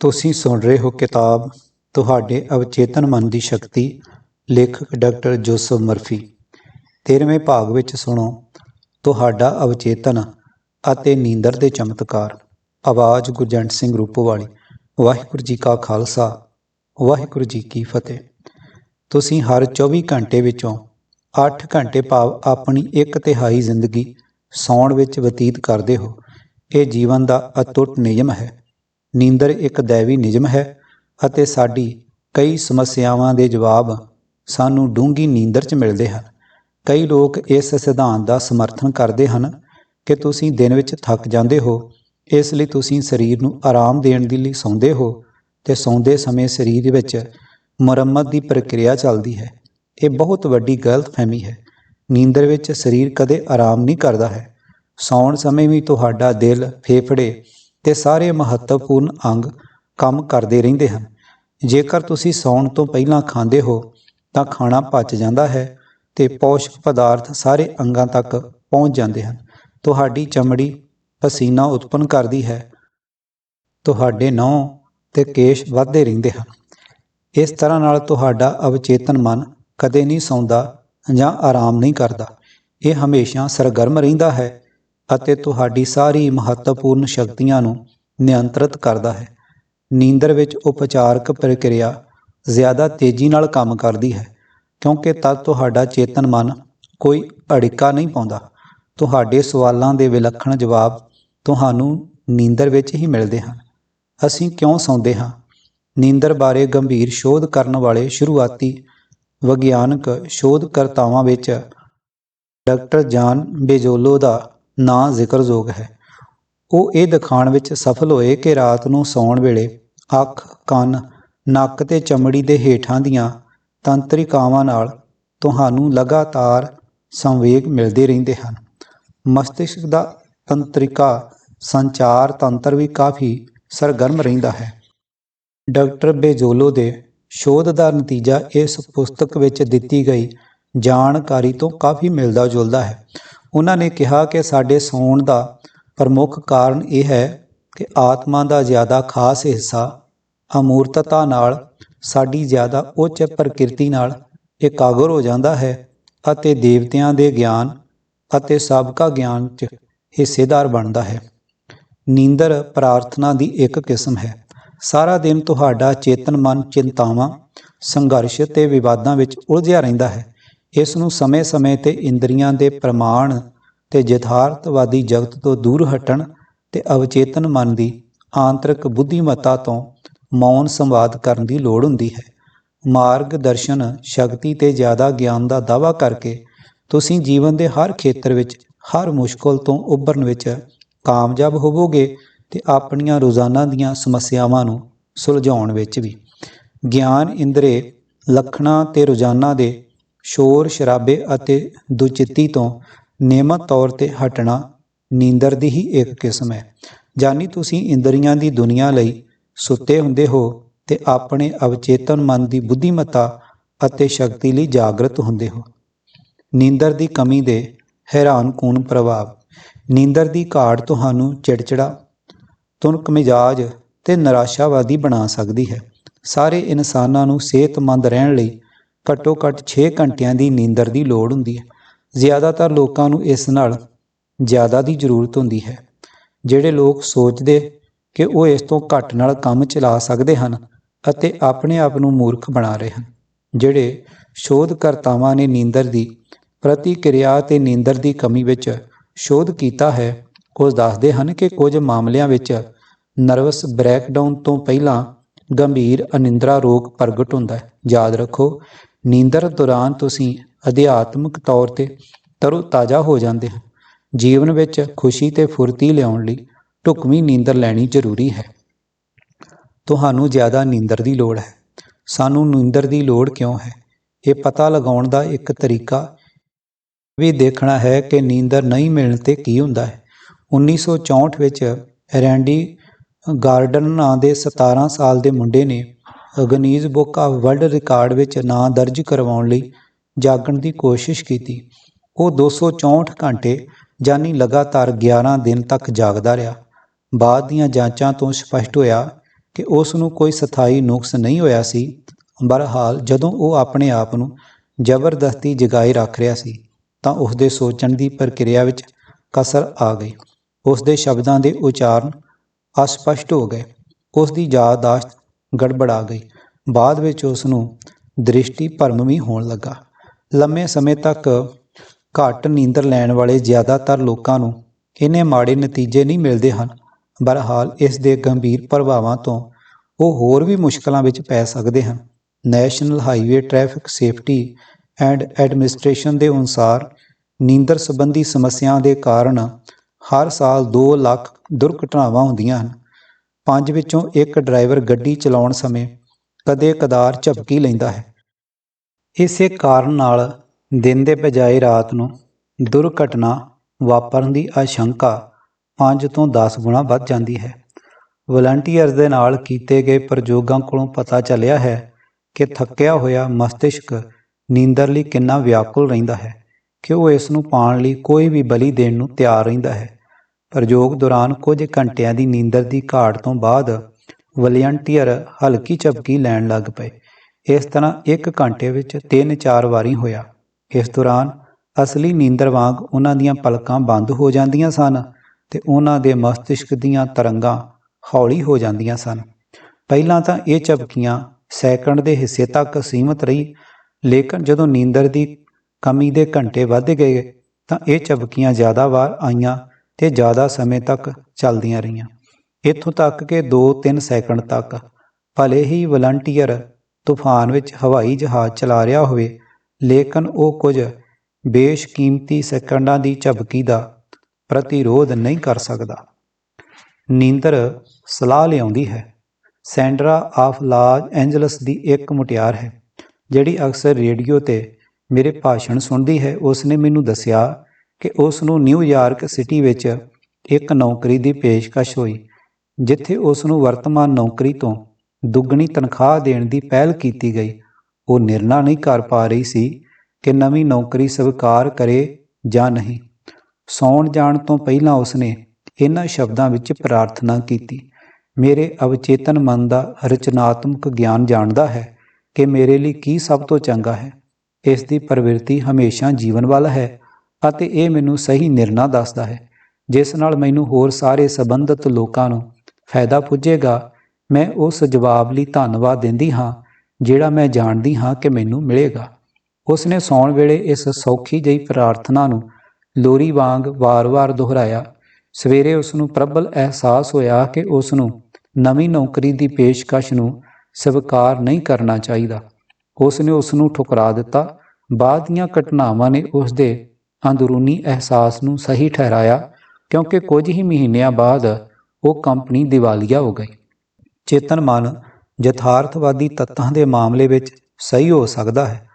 ਤੁਸੀਂ ਸੁਣ ਰਹੇ ਹੋ ਕਿਤਾਬ ਤੁਹਾਡੇ ਅਵਚੇਤਨ ਮਨ ਦੀ ਸ਼ਕਤੀ, ਲੇਖਕ ਡਾਕਟਰ ਜੋਸਫ ਮਰਫੀ। 13ਵੇਂ ਭਾਗ ਵਿੱਚ ਸੁਣੋ, ਤੁਹਾਡਾ ਅਵਚੇਤਨ ਅਤੇ ਨੀਂਦਰ ਦੇ ਚਮਤਕਾਰ। ਆਵਾਜ਼ ਗੁਰਜੰਟ ਸਿੰਘ ਰੂਪੋਵਾਲੀ। ਵਾਹਿਗੁਰੂ ਜੀ ਕਾ ਖਾਲਸਾ, ਵਾਹਿਗੁਰੂ ਜੀ ਕੀ ਫਤਿਹ। ਤੁਸੀਂ ਹਰ 24 ਘੰਟੇ ਵਿੱਚੋਂ 8 ਘੰਟੇ ਭਾਵ ਆਪਣੀ ਇੱਕ ਤਿਹਾਈ ਜ਼ਿੰਦਗੀ ਸੌਣ ਵਿੱਚ ਬਤੀਤ ਕਰਦੇ ਹੋ। ਇਹ ਜੀਵਨ ਦਾ ਅਟੁੱਟ ਨਿਯਮ ਹੈ। ਨੀਂਦਰ ਇੱਕ ਦੈਵੀ ਨਿਯਮ ਹੈ ਅਤੇ ਸਾਡੀ ਕਈ ਸਮੱਸਿਆਵਾਂ ਦੇ ਜਵਾਬ ਸਾਨੂੰ ਡੂੰਘੀ ਨੀਂਦਰ 'ਚ ਮਿਲਦੇ ਹਨ। ਕਈ ਲੋਕ ਇਸ ਸਿਧਾਂਤ ਦਾ ਸਮਰਥਨ ਕਰਦੇ ਹਨ ਕਿ ਤੁਸੀਂ ਦਿਨ ਵਿੱਚ ਥੱਕ ਜਾਂਦੇ ਹੋ, ਇਸ ਲਈ ਤੁਸੀਂ ਸਰੀਰ ਨੂੰ ਆਰਾਮ ਦੇਣ ਦੇ ਲਈ ਸੌਂਦੇ ਹੋ ਤੇ ਸੌਂਦੇ ਸਮੇਂ ਸਰੀਰ ਵਿੱਚ ਮੁਰੰਮਤ ਦੀ ਪ੍ਰਕਿਰਿਆ ਚੱਲਦੀ ਹੈ। ਇਹ ਬਹੁਤ ਵੱਡੀ ਗਲਤਫਹਿਮੀ ਹੈ। ਨੀਂਦਰ ਵਿੱਚ ਸਰੀਰ ਕਦੇ ਆਰਾਮ ਨਹੀਂ ਕਰਦਾ ਹੈ। ਸੌਣ ਸਮੇਂ ਵੀ ਤੁਹਾਡਾ ਦਿਲ ਫੇਫੜੇ ਤੇ ਸਾਰੇ ਮਹੱਤਵਪੂਰਨ ਅੰਗ ਕੰਮ ਕਰਦੇ ਰਹਿੰਦੇ ਹਨ। ਜੇਕਰ ਤੁਸੀਂ ਸੌਣ ਤੋਂ ਪਹਿਲਾਂ ਖਾਂਦੇ ਹੋ, ਤਾਂ ਖਾਣਾ ਪਚ ਜਾਂਦਾ ਹੈ ਤੇ ਪੋਸ਼ਕ ਪਦਾਰਥ ਸਾਰੇ ਅੰਗਾਂ ਤੱਕ ਪਹੁੰਚ ਜਾਂਦੇ ਹਨ। ਤੁਹਾਡੀ ਚਮੜੀ ਪਸੀਨਾ ਉਤਪੰਨ ਕਰਦੀ ਹੈ। ਤੁਹਾਡੇ ਨਹੁੰ ਤੇ ਕੇਸ਼ ਵੱਧਦੇ ਰਹਿੰਦੇ ਹਨ। ਇਸ ਤਰ੍ਹਾਂ ਨਾਲ ਤੁਹਾਡਾ ਅਵਚੇਤਨ ਮਨ ਕਦੇ ਨਹੀਂ ਸੌਂਦਾ ਜਾਂ ਆਰਾਮ ਨਹੀਂ ਕਰਦਾ। ਇਹ ਹਮੇਸ਼ਾ ਸਰਗਰਮ ਰਹਿੰਦਾ ਹੈ ਅਤੇ ਤੁਹਾਡੀ ਸਾਰੀ ਮਹੱਤਵਪੂਰਨ ਸ਼ਕਤੀਆਂ ਨੂੰ ਨਿਯੰਤਰਿਤ ਕਰਦਾ ਹੈ। ਨੀਂਦਰ ਵਿੱਚ ਉਪਚਾਰਕ ਪ੍ਰਕਿਰਿਆ ਜ਼ਿਆਦਾ ਤੇਜ਼ੀ ਨਾਲ ਕੰਮ ਕਰਦੀ ਹੈ, ਕਿਉਂਕਿ ਤਦ ਤੁਹਾਡਾ ਚੇਤਨ ਮਨ ਕੋਈ ਅੜਿੱਕਾ ਨਹੀਂ ਪਾਉਂਦਾ। ਤੁਹਾਡੇ ਸਵਾਲਾਂ ਦੇ ਵਿਲੱਖਣ ਜਵਾਬ ਤੁਹਾਨੂੰ ਨੀਂਦਰ ਵਿੱਚ ਹੀ ਮਿਲਦੇ ਹਨ। ਅਸੀਂ ਕਿਉਂ ਸੌਂਦੇ ਹਾਂ? ਨੀਂਦਰ ਬਾਰੇ ਗੰਭੀਰ ਸ਼ੋਧ ਕਰਨ ਵਾਲੇ ਸ਼ੁਰੂਆਤੀ ਵਿਗਿਆਨਕ ਸ਼ੋਧਕਰਤਾਵਾਂ ਵਿੱਚ ਡਾਕਟਰ ਜਾਨ ਬੇਜੋਲੋ ਦਾ ਨਾ ਜ਼ਿਕਰਯੋਗ ਹੈ। ਉਹ ਇਹ ਦਿਖਾਉਣ ਵਿੱਚ ਸਫਲ ਹੋਏ ਕਿ ਰਾਤ ਨੂੰ ਸੌਣ ਵੇਲੇ ਅੱਖ, ਕੰਨ, ਨੱਕ ਤੇ ਚਮੜੀ ਦੇ ਹੇਠਾਂ ਦੀਆਂ ਤੰਤਰਿਕਾਵਾਂ ਨਾਲ ਤੁਹਾਨੂੰ ਲਗਾਤਾਰ ਸੰਵੇਗ ਮਿਲਦੇ ਰਹਿੰਦੇ ਹਨ। ਮਸਤਿਸ਼ਕ ਦਾ ਤੰਤਰਿਕਾ ਸੰਚਾਰ ਤੰਤਰ ਵੀ ਕਾਫੀ ਸਰਗਰਮ ਰਹਿੰਦਾ ਹੈ। ਡਾਕਟਰ ਬੇਜੋਲੋ ਦੇ ਸ਼ੋਧ ਦਾ ਨਤੀਜਾ ਇਸ ਪੁਸਤਕ ਵਿੱਚ ਦਿੱਤੀ ਗਈ ਜਾਣਕਾਰੀ ਤੋਂ ਕਾਫੀ ਮਿਲਦਾ ਜੁਲਦਾ ਹੈ। ਉਹਨਾਂ ਨੇ ਕਿਹਾ ਕਿ ਸਾਡੇ ਸੌਣ ਦਾ ਪ੍ਰਮੁੱਖ ਕਾਰਨ ਇਹ ਹੈ ਕਿ ਆਤਮਾ ਦਾ ਜ਼ਿਆਦਾ ਖਾਸ ਹਿੱਸਾ ਅਮੂਰਤਤਾ ਨਾਲ, ਸਾਡੀ ਜ਼ਿਆਦਾ ਉੱਚ ਪ੍ਰਕਿਰਤੀ ਨਾਲ ਇਕਾਗਰ ਹੋ ਜਾਂਦਾ ਹੈ ਅਤੇ ਦੇਵਤਿਆਂ ਦੇ ਗਿਆਨ ਅਤੇ ਸਾਬਕਾ ਗਿਆਨ 'ਚ ਹਿੱਸੇਦਾਰ ਬਣਦਾ ਹੈ। ਨੀਂਦਰ ਪ੍ਰਾਰਥਨਾ ਦੀ ਇੱਕ ਕਿਸਮ ਹੈ। ਸਾਰਾ ਦਿਨ ਤੁਹਾਡਾ ਚੇਤਨ ਮਨ ਚਿੰਤਾਵਾਂ, ਸੰਘਰਸ਼ ਤੇ ਵਿਵਾਦਾਂ ਵਿੱਚ ਉਲਝਿਆ ਰਹਿੰਦਾ ਹੈ। ਇਸ ਨੂੰ ਸਮੇਂ-ਸਮੇਂ ਤੇ ਇੰਦਰੀਆਂ ਦੇ ਪ੍ਰਮਾਣ ਤੇ ਯਥਾਰਥਵਾਦੀ ਜਗਤ ਤੋਂ ਦੂਰ ਹਟਣ ਤੇ ਅਵਚੇਤਨ ਮਨ ਦੀ ਆਂਤਰਿਕ ਬੁੱਧੀਮੱਤਾ ਤੋਂ ਮੌਨ ਸੰਵਾਦ ਕਰਨ ਦੀ ਲੋੜ ਹੁੰਦੀ ਹੈ। ਮਾਰਗ ਦਰਸ਼ਨ ਸ਼ਕਤੀ ਤੇ ਜ਼ਿਆਦਾ ਗਿਆਨ ਦਾ ਦਾਵਾ ਕਰਕੇ ਤੁਸੀਂ ਜੀਵਨ ਦੇ ਹਰ ਖੇਤਰ ਵਿੱਚ ਹਰ ਮੁਸ਼ਕਲ ਤੋਂ ਉੱਭਰਨ ਵਿੱਚ ਕਾਮਯਾਬ ਹੋਵੋਗੇ ਤੇ ਆਪਣੀਆਂ ਰੋਜ਼ਾਨਾ ਦੀਆਂ ਸਮੱਸਿਆਵਾਂ ਨੂੰ ਸੁਲਝਾਉਣ ਵਿੱਚ ਵੀ। ਗਿਆਨ ਇੰਦਰੇ, ਲਖਣਾ ਤੇ ਰੋਜ਼ਾਨਾ ਦੇ ਸ਼ੋਰ ਸ਼ਰਾਬੇ ਅਤੇ ਦੁਚਿੱਤੀ ਤੋਂ ਨਿਯਮਤ ਤੌਰ ਤੇ ਹਟਣਾ ਨੀਂਦਰ ਦੀ ਹੀ ਇੱਕ ਕਿਸਮ ਹੈ। ਜਾਨੀ ਤੁਸੀਂ ਇੰਦਰੀਆਂ ਦੀ ਦੁਨੀਆ ਲਈ ਸੁੱਤੇ ਹੁੰਦੇ ਹੋ ਤੇ ਆਪਣੇ ਅਵਚੇਤਨ ਮਨ ਦੀ ਬੁੱਧੀਮਤਾ ਅਤੇ ਸ਼ਕਤੀ ਲਈ ਜਾਗਰਤ ਹੁੰਦੇ ਹੋ। ਨੀਂਦਰ ਦੀ ਕਮੀ ਦੇ ਹੈਰਾਨਕੁਨ ਪ੍ਰਭਾਵ। ਨੀਂਦਰ ਦੀ ਘਾਟ ਤੁਹਾਨੂੰ ਚਿੜਚਿੜਾ ਤੁਨਕ ਮਿਜਾਜ ਤੇ ਨਿਰਾਸ਼ਾਵਾਦੀ ਬਣਾ ਸਕਦੀ ਹੈ। ਸਾਰੇ ਇਨਸਾਨਾਂ ਨੂੰ ਸਿਹਤਮੰਦ ਰਹਿਣ ਲਈ ਘੱਟੋ ਘੱਟ 6 ਘੰਟਿਆਂ ਦੀ ਨੀਂਦਰ ਦੀ ਲੋੜ ਹੁੰਦੀ ਹੈ। ਜ਼ਿਆਦਾਤਰ ਲੋਕਾਂ ਨੂੰ ਇਸ ਨਾਲ ਜ਼ਿਆਦਾ ਦੀ ਜ਼ਰੂਰਤ ਹੁੰਦੀ ਹੈ। ਜਿਹੜੇ ਲੋਕ ਸੋਚਦੇ ਕਿ ਉਹ ਇਸ ਤੋਂ ਘੱਟ ਨਾਲ ਕੰਮ ਚਲਾ ਸਕਦੇ ਹਨ ਅਤੇ ਆਪਣੇ ਆਪ ਨੂੰ ਮੂਰਖ ਬਣਾ ਰਹੇ ਹਨ, ਜਿਹੜੇ ਸ਼ੋਧਕਰਤਾਵਾਂ ਨੇ ਨੀਂਦਰ ਦੀ ਪ੍ਰਤੀਕਿਰਿਆ ਤੇ ਨੀਂਦਰ ਦੀ ਕਮੀ ਵਿੱਚ ਸ਼ੋਧ ਕੀਤਾ ਹੈ, ਉਹ ਦੱਸਦੇ ਹਨ ਕਿ ਕੁਝ ਮਾਮਲਿਆਂ ਵਿੱਚ ਨਰਵਸ ਬ੍ਰੈਕਡਾਊਨ ਤੋਂ ਪਹਿਲਾਂ ਗੰਭੀਰ ਅਨਿੰਦਰਾ ਰੋਗ ਪ੍ਰਗਟ ਹੁੰਦਾ ਹੈ। ਯਾਦ ਰੱਖੋ ਨੀਂਦਰ ਦੌਰਾਨ ਤੁਸੀਂ ਅਧਿਆਤਮਿਕ ਤੌਰ ਤੇ ਤਰੋ ਤਾਜ਼ਾ ਹੋ ਜਾਂਦੇ ਹੋ। ਜੀਵਨ ਵਿੱਚ ਖੁਸ਼ੀ ਤੇ ਫੁਰਤੀ ਲਿਆਉਣ ਲਈ ਢੁਕਵੀਂ ਨੀਂਦਰ ਲੈਣੀ ਜ਼ਰੂਰੀ ਹੈ। ਤੁਹਾਨੂੰ ਜ਼ਿਆਦਾ ਨੀਂਦਰ ਦੀ ਲੋੜ ਹੈ। ਸਾਨੂੰ ਨੀਂਦਰ ਦੀ ਲੋੜ ਕਿਉਂ ਹੈ? ਇਹ ਪਤਾ ਲਗਾਉਣ ਦਾ ਇੱਕ ਤਰੀਕਾ ਵੀ ਦੇਖਣਾ ਹੈ ਕਿ ਨੀਂਦਰ ਨਹੀਂ ਮਿਲਣ ਤੇ ਕੀ ਹੁੰਦਾ ਹੈ। 1964 ਵਿੱਚ ਰੈਂਡੀ ਗਾਰਡਨ ਨਾਂ ਦੇ 17 ਸਾਲ ਦੇ ਮੁੰਡੇ ਨੇ Guinness book of world record ਵਿੱਚ ਨਾਂ ਦਰਜ ਕਰਵਾਉਣ ਲਈ ਜਾਗਣ ਦੀ ਕੋਸ਼ਿਸ਼ ਕੀਤੀ। ਉਹ 264 ਘੰਟੇ ਜਾਨੀ ਲਗਾਤਾਰ 11 ਦਿਨ ਤੱਕ ਜਾਗਦਾ ਰਿਹਾ। ਬਾਅਦ ਦੀਆਂ ਜਾਂਚਾਂ ਤੋਂ ਸਪਸ਼ਟ ਹੋਇਆ ਕਿ ਉਸ ਨੂੰ ਕੋਈ ਸਥਾਈ ਨੁਕਸ ਨਹੀਂ ਹੋਇਆ ਸੀ। ਬਰਹਾਲ ਜਦੋਂ ਉਹ ਆਪਣੇ ਆਪ ਨੂੰ ਜ਼ਬਰਦਸਤੀ ਜਗਾਏ ਰੱਖ ਰਿਹਾ ਸੀ, ਤਾਂ ਉਸ ਦੇ ਸੋਚਣ ਦੀ ਪ੍ਰਕਿਰਿਆ ਵਿੱਚ ਕਸਰ ਆ ਗਈ। ਉਸ ਦੇ ਸ਼ਬਦਾਂ ਦੇ ਉਚਾਰਨ ਅਸਪਸ਼ਟ ਹੋ ਗਏ। ਉਸ ਦੀ ਯਾਦਦਾਸ਼ਤ ਗੜਬੜਾ ਗਈ। ਬਾਅਦ ਵਿੱਚ ਉਸ ਨੂੰ ਦ੍ਰਿਸ਼ਟੀ ਭਰਮ ਵੀ ਹੋਣ ਲੱਗਾ। ਲੰਮੇ ਸਮੇਂ ਤੱਕ ਘੱਟ ਨੀਂਦਰ ਲੈਣ ਵਾਲੇ ਜ਼ਿਆਦਾਤਰ ਲੋਕਾਂ ਨੂੰ ਇੰਨੇ ਮਾੜੇ ਨਤੀਜੇ ਨਹੀਂ ਮਿਲਦੇ ਹਨ। ਬਹਰਹਾਲ ਇਸ ਦੇ ਗੰਭੀਰ ਪ੍ਰਭਾਵਾਂ ਤੋਂ ਉਹ ਹੋਰ ਵੀ ਮੁਸ਼ਕਲਾਂ ਵਿੱਚ ਪੈ ਸਕਦੇ ਹਨ। National highway traffic safety and administration ਦੇ ਅਨੁਸਾਰ ਨੀਂਦਰ ਸੰਬੰਧੀ ਸਮੱਸਿਆਵਾਂ ਦੇ ਕਾਰਨ ਹਰ ਸਾਲ 2 ਲੱਖ ਦੁਰਘਟਨਾਵਾਂ ਹੁੰਦੀਆਂ ਹਨ। ਪੰਜ ਵਿੱਚੋਂ ਇੱਕ ਡਰਾਈਵਰ ਗੱਡੀ ਚਲਾਉਣ ਸਮੇਂ ਕਦੇ ਕਦਾਰ ਝਪਕੀ ਲੈਂਦਾ ਹੈ। ਇਸੇ ਕਾਰਨ ਨਾਲ ਦਿਨ ਦੇ ਬਜਾਏ ਰਾਤ ਨੂੰ ਦੁਰਘਟਨਾ ਵਾਪਰਨ ਦੀ ਆਸ਼ੰਕਾ 5 ਤੋਂ 10 ਗੁਣਾ ਵੱਧ ਜਾਂਦੀ ਹੈ। ਵਲੰਟੀਅਰਸ ਦੇ ਨਾਲ ਕੀਤੇ ਗਏ ਪ੍ਰਯੋਗਾਂ ਕੋਲੋਂ ਪਤਾ ਚੱਲਿਆ ਹੈ ਕਿ ਥੱਕਿਆ ਹੋਇਆ ਮਸਤਿਸ਼ਕ ਨੀਂਦਰ ਲਈ ਕਿੰਨਾ ਵਿਆਕੁਲ ਰਹਿੰਦਾ ਹੈ ਕਿ ਉਹ ਇਸ ਨੂੰ ਪਾਉਣ ਲਈ ਕੋਈ ਵੀ ਬਲੀ ਦੇਣ ਨੂੰ ਤਿਆਰ ਰਹਿੰਦਾ ਹੈ। ਪ੍ਰਯੋਗ ਦੌਰਾਨ ਕੁਝ ਘੰਟਿਆਂ ਦੀ ਨੀਂਦਰ ਦੀ ਘਾਟ ਤੋਂ ਬਾਅਦ ਵਲੰਟੀਅਰ ਹਲਕੀ ਝਪਕੀ ਲੈਣ ਲੱਗ ਪਏ। ਇਸ ਤਰ੍ਹਾਂ ਇੱਕ ਘੰਟੇ ਵਿੱਚ 3-4 ਵਾਰੀ ਹੋਇਆ। ਇਸ ਦੌਰਾਨ ਅਸਲੀ ਨੀਂਦਰ ਵਾਂਗ ਉਹਨਾਂ ਦੀਆਂ ਪਲਕਾਂ ਬੰਦ ਹੋ ਜਾਂਦੀਆਂ ਸਨ ਤੇ ਉਹਨਾਂ ਦੇ ਮਸਤਿਸ਼ਕ ਦੀਆਂ ਤਰੰਗਾਂ ਹੌਲੀ ਹੋ ਜਾਂਦੀਆਂ ਸਨ। ਪਹਿਲਾਂ ਤਾਂ ਇਹ ਝਪਕੀਆਂ ਸੈਕਿੰਡ ਦੇ ਹਿੱਸੇ ਤੱਕ ਸੀਮਤ ਰਹੀ, ਲੇਕਿਨ ਜਦੋਂ ਨੀਂਦਰ ਦੀ ਕਮੀ ਦੇ ਘੰਟੇ ਵੱਧ ਗਏ ਤਾਂ ਇਹ ਝਪਕੀਆਂ ਜ਼ਿਆਦਾ ਵਾਰ ਆਈਆਂ ਤੇ ਜ਼ਿਆਦਾ ਸਮੇਂ ਤੱਕ ਚੱਲਦੀਆਂ ਰਹੀਆਂ। ਇੱਥੋਂ ਤੱਕ ਕਿ 2-3 ਸੈਕਿੰਡ ਤੱਕ, ਭਲੇ ਹੀ ਵਲੰਟੀਅਰ ਤੂਫਾਨ ਵਿੱਚ ਹਵਾਈ ਜਹਾਜ਼ ਚਲਾ ਰਿਹਾ ਹੋਵੇ, ਲੇਕਿਨ ਉਹ ਕੁਝ ਬੇਸ਼ਕੀਮਤੀ ਸੈਕਿੰਡਾਂ ਦੀ ਝਪਕੀ ਦਾ ਪ੍ਰਤੀਰੋਧ ਨਹੀਂ ਕਰ ਸਕਦਾ। ਨੀਂਦਰ ਸਲਾਹ ਲਿਆਉਂਦੀ ਹੈ, ਸੈਂਡਰਾ ਆਫ ਲਾਜ ਐਂਜਲਸ ਦੀ ਇੱਕ ਮੁਟਿਆਰ ਹੈ, ਜਿਹੜੀ ਅਕਸਰ ਰੇਡੀਓ ਤੇ ਮੇਰੇ ਭਾਸ਼ਣ ਸੁਣਦੀ ਹੈ। ਉਸ ਨੇ ਮੈਨੂੰ ਦੱਸਿਆ ਕਿ ਉਸ ਨੂੰ ਨਿਊਯਾਰਕ ਸਿਟੀ ਵਿੱਚ ਇੱਕ ਨੌਕਰੀ ਦੀ ਪੇਸ਼ਕਸ਼ ਹੋਈ, ਜਿੱਥੇ ਉਸ ਨੂੰ ਵਰਤਮਾਨ ਨੌਕਰੀ ਤੋਂ ਦੁੱਗਣੀ ਤਨਖਾਹ ਦੇਣ ਦੀ ਪਹਿਲ ਕੀਤੀ ਗਈ। ਉਹ ਨਿਰਣਾ ਨਹੀਂ ਕਰ ਪਾ ਰਹੀ ਸੀ ਕਿ ਨਵੀਂ ਨੌਕਰੀ ਸਵੀਕਾਰ ਕਰੇ ਜਾਂ ਨਹੀਂ। ਸੌਣ ਜਾਣ ਤੋਂ ਪਹਿਲਾਂ ਉਸਨੇ ਇਹਨਾਂ ਸ਼ਬਦਾਂ ਵਿੱਚ ਪ੍ਰਾਰਥਨਾ ਕੀਤੀ, ਮੇਰੇ ਅਵਚੇਤਨ ਮਨ ਦਾ ਰਚਨਾਤਮਕ ਗਿਆਨ ਜਾਣਦਾ ਹੈ ਕਿ ਮੇਰੇ ਲਈ ਕੀ ਸਭ ਤੋਂ ਚੰਗਾ ਹੈ। ਇਸ ਦੀ ਪ੍ਰਵਿਰਤੀ ਹਮੇਸ਼ਾ ਜੀਵਨ ਵੱਲ ਹੈ। ਅਤੇ ਇਹ ਮੈਨੂੰ ਸਹੀ ਨਿਰਣਾ ਦੱਸਦਾ ਹੈ। ਜਿਸ ਨਾਲ ਮੈਨੂੰ ਹੋਰ ਸਾਰੇ ਸੰਬੰਧਿਤ ਲੋਕਾਂ ਨੂੰ ਫਾਇਦਾ ਪੁੱਜੇਗਾ, ਮੈਂ ਉਸ ਜਵਾਬ ਲਈ ਧੰਨਵਾਦ ਦਿੰਦੀ ਹਾਂ, ਜਿਹੜਾ ਮੈਂ ਜਾਣਦੀ ਹਾਂ ਕਿ ਮੈਨੂੰ ਮਿਲੇਗਾ। ਉਸਨੇ ਸੌਣ ਵੇਲੇ ਇਸ ਸੌਖੀ ਜਿਹੀ ਪ੍ਰਾਰਥਨਾ ਨੂੰ ਲੋਰੀ ਵਾਂਗ ਵਾਰ-ਵਾਰ ਦੁਹਰਾਇਆ। ਸਵੇਰੇ ਉਸ ਨੂੰ ਪ੍ਰਬਲ ਅਹਿਸਾਸ ਹੋਇਆ ਕਿ ਉਸ ਨੂੰ ਨਵੀਂ ਨੌਕਰੀ ਦੀ ਪੇਸ਼ਕਸ਼ ਨੂੰ ਸਵੀਕਾਰ ਨਹੀਂ ਕਰਨਾ ਚਾਹੀਦਾ। ਉਸ ਨੇ ਉਸ ਨੂੰ ਠੁਕਰਾ ਦਿੱਤਾ। ਬਾਅਦ ਦੀਆਂ ਘਟਨਾਵਾਂ ਨੇ ਉਸ ਦੇ ਅੰਦਰੂਨੀ ਅਹਿਸਾਸ ਨੂੰ ਸਹੀ ਠਹਿਰਾਇਆ ਕਿਉਂਕਿ ਕੁਝ ਹੀ ਮਹੀਨਿਆਂ ਬਾਅਦ ਉਹ ਕੰਪਨੀ ਦੀਵਾਲੀਆ ਹੋ ਗਈ। ਚੇਤਨ ਮਨ ਯਥਾਰਥਵਾਦੀ ਤੱਤਾਂ ਦੇ ਮਾਮਲੇ ਵਿੱਚ ਸਹੀ ਹੋ ਸਕਦਾ ਹੈ।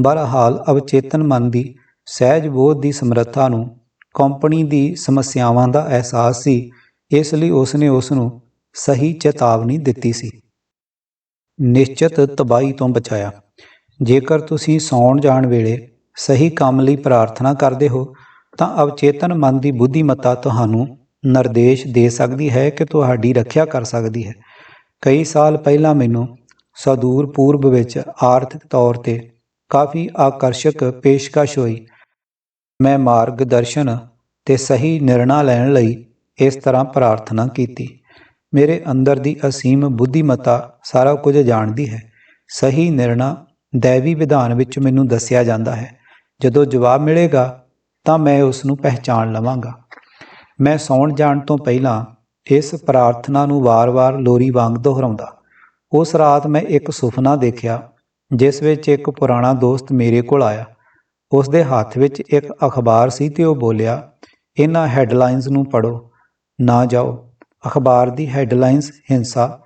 ਬਹਰਹਾਲ ਅਵਚੇਤਨ ਮਨ ਦੀ ਸਹਿਜ ਬੋਧ ਦੀ ਸਮਰੱਥਾ ਨੂੰ ਕੰਪਨੀ ਦੀ ਸਮੱਸਿਆਵਾਂ ਦਾ ਅਹਿਸਾਸ ਸੀ, ਇਸ ਲਈ ਉਸ ਨੇ ਉਸ ਨੂੰ ਸਹੀ ਚੇਤਾਵਨੀ ਦਿੱਤੀ ਸੀ। ਨਿਸ਼ਚਿਤ ਤਬਾਹੀ ਤੋਂ ਬਚਾਇਆ। ਜੇਕਰ ਤੁਸੀਂ ਸੌਣ ਜਾਣ ਵੇਲੇ ਸਹੀ ਕੰਮ ਲਈ ਪ੍ਰਾਰਥਨਾ ਕਰਦੇ ਹੋ, ਤਾਂ ਅਵਚੇਤਨ ਮਨ ਦੀ ਬੁੱਧੀਮੱਤਾ ਤੁਹਾਨੂੰ ਨਿਰਦੇਸ਼ ਦੇ ਸਕਦੀ ਹੈ ਕਿ ਤੁਹਾਡੀ ਰੱਖਿਆ ਕਰ ਸਕਦੀ ਹੈ। ਕਈ ਸਾਲ ਪਹਿਲਾਂ ਮੈਨੂੰ ਸਦੂਰ ਪੂਰਬ ਵਿੱਚ ਆਰਥਿਕ ਤੌਰ ਤੇ ਕਾਫੀ ਆਕਰਸ਼ਕ ਪੇਸ਼ਕਸ਼ ਹੋਈ। ਮੈਂ ਮਾਰਗਦਰਸ਼ਨ ਤੇ ਸਹੀ ਨਿਰਣਾ ਲੈਣ ਲਈ ਇਸ ਤਰ੍ਹਾਂ ਪ੍ਰਾਰਥਨਾ ਕੀਤੀ। ਮੇਰੇ ਅੰਦਰ ਦੀ ਅਸੀਮ ਬੁੱਧੀਮਤਾ ਸਾਰਾ ਕੁਝ ਜਾਣਦੀ ਹੈ। ਸਹੀ ਨਿਰਣਾ ਦੇਵੀ ਵਿਧਾਨ ਵਿੱਚ ਮੈਨੂੰ ਦੱਸਿਆ ਜਾਂਦਾ ਹੈ। ਜਦੋਂ ਜਵਾਬ ਮਿਲੇਗਾ, ਤਾਂ ਮੈਂ ਉਸ ਨੂੰ ਪਹਿਚਾਣ ਲਵਾਂਗਾ। ਮੈਂ ਸੌਣ ਜਾਣ ਤੋਂ ਪਹਿਲਾਂ ਇਸ ਪ੍ਰਾਰਥਨਾ ਨੂੰ ਵਾਰ-ਵਾਰ ਲੋਰੀ ਵਾਂਗ ਦੁਹਰਾਉਂਦਾ। ਉਸ ਰਾਤ ਮੈਂ ਇੱਕ ਸੁਪਨਾ ਦੇਖਿਆ, ਜਿਸ ਵਿੱਚ ਇੱਕ ਪੁਰਾਣਾ ਦੋਸਤ ਮੇਰੇ ਕੋਲ ਆਇਆ। ਉਸ ਦੇ ਹੱਥ ਵਿੱਚ ਇੱਕ ਅਖਬਾਰ ਸੀ ਤੇ ਉਹ ਬੋਲਿਆ, ਇਹਨਾਂ ਹੈਡਲਾਈਨਸ ਨੂੰ ਪੜੋ ਨਾ ਜਾਓ। ਅਖਬਾਰ ਦੀ ਹੈਡਲਾਈਨਸ ਹਿੰਸਾ,